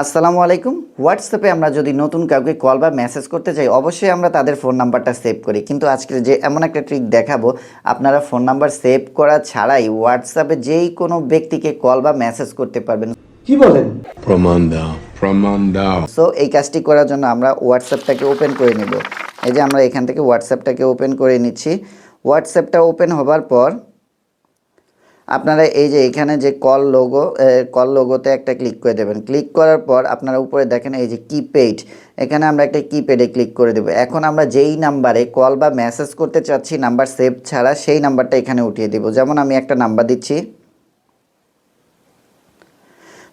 আসসালামু আলাইকুম। হোয়াটসঅ্যাপে আমরা যদি নতুন কাউকে কল বা মেসেজ করতে চাই অবশ্যই আমরা তাদের ফোন নাম্বারটা সেভ করি। কিন্তু আজকে যে এমন একটা ট্রিক দেখাবো আপনারা ফোন নাম্বার সেভ করা ছাড়াই হোয়াটসঅ্যাপে যেই কোনো ব্যক্তিকে কল বা মেসেজ করতে পারবেন। কি বলেন? প্রমাণ দাও প্রমাণ দাও। সো এই কাজটি করার জন্য আমরা হোয়াটসঅ্যাপটাকে ওপেন করে নেব। এই যে আমরা এখান থেকে হোয়াটসঅ্যাপটাকে ওপেন করে নিচ্ছি। হোয়াটসঅ্যাপটা ওপেন হবার পর আপনারা এই যে এখানে যে কল লোগো কল লোগোতে একটা ক্লিক করে দেবেন। ক্লিক করার পর আপনারা উপরে দেখেন এই যে কিপ্যাড এখানে আমরা একটা কিপ্যাডে ক্লিক করে দেবো। এখন আমরা যেই নাম্বারে কল বা মেসেজ করতে চাচ্ছি নাম্বার সেভ ছাড়া সেই নাম্বারটা এখানে উঠিয়ে দেবো। যেমন আমি একটা নাম্বার দিচ্ছি।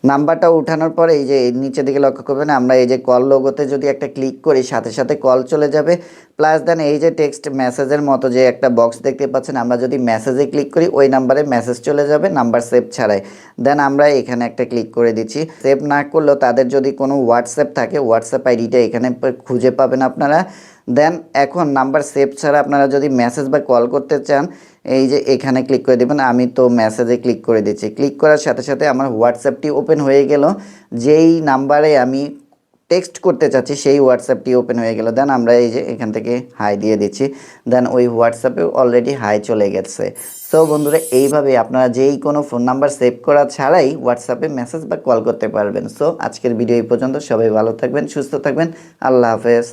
নাম্বারটা উঠানোর পরে এই যে নিচের দিকে লক্ষ্য করবেন, আমরা এই যে কল লোগোতে যদি একটা ক্লিক করি, সাথে সাথে কল চলে যাবে। প্লাস দেন এই যে টেক্সট মেসেজের মতো যে একটা বক্স দেখতে পাচ্ছেন, আমরা যদি মেসেজে ক্লিক করি, ওই নাম্বারে মেসেজ চলে যাবে নাম্বার সেভ ছাড়াই। দেন আমরা এখানে একটা ক্লিক করে দিচ্ছি। সেভ না করলেও তাদের যদি কোনো হোয়াটসঅ্যাপ থাকে হোয়াটসঅ্যাপ আইডিটা এখানে খুঁজে পাবেন আপনারা। দেন এখন নাম্বার সেভ ছাড়া আপনারা যদি মেসেজ বা কল করতে চান, এই যে এখানে ক্লিক করে দেবেন, আমি তো মেসেজে ক্লিক করে দিচ্ছি। ক্লিক করার সাথে সাথে আমার হোয়াটসঅ্যাপটি ওপেন হয়ে গেল। যেই নাম্বারে আমি টেক্সট করতে চাচ্ছি, সেই হোয়াটসঅ্যাপটি ওপেন হয়ে গেল। দেন আমরা এই যে এখান থেকে হাই দিয়ে দিচ্ছি। দেন ওই হোয়াটসঅ্যাপে অলরেডি হাই চলে গেছে। সো বন্ধুরা, এইভাবে আপনারা যেই কোনো ফোন নাম্বার সেভ করা ছাড়াই হোয়াটসঅ্যাপে মেসেজ বা কল করতে পারবেন। সো আজকের ভিডিও এই পর্যন্ত। সবাই ভালো থাকবেন, সুস্থ থাকবেন। আল্লাহ হাফেজ।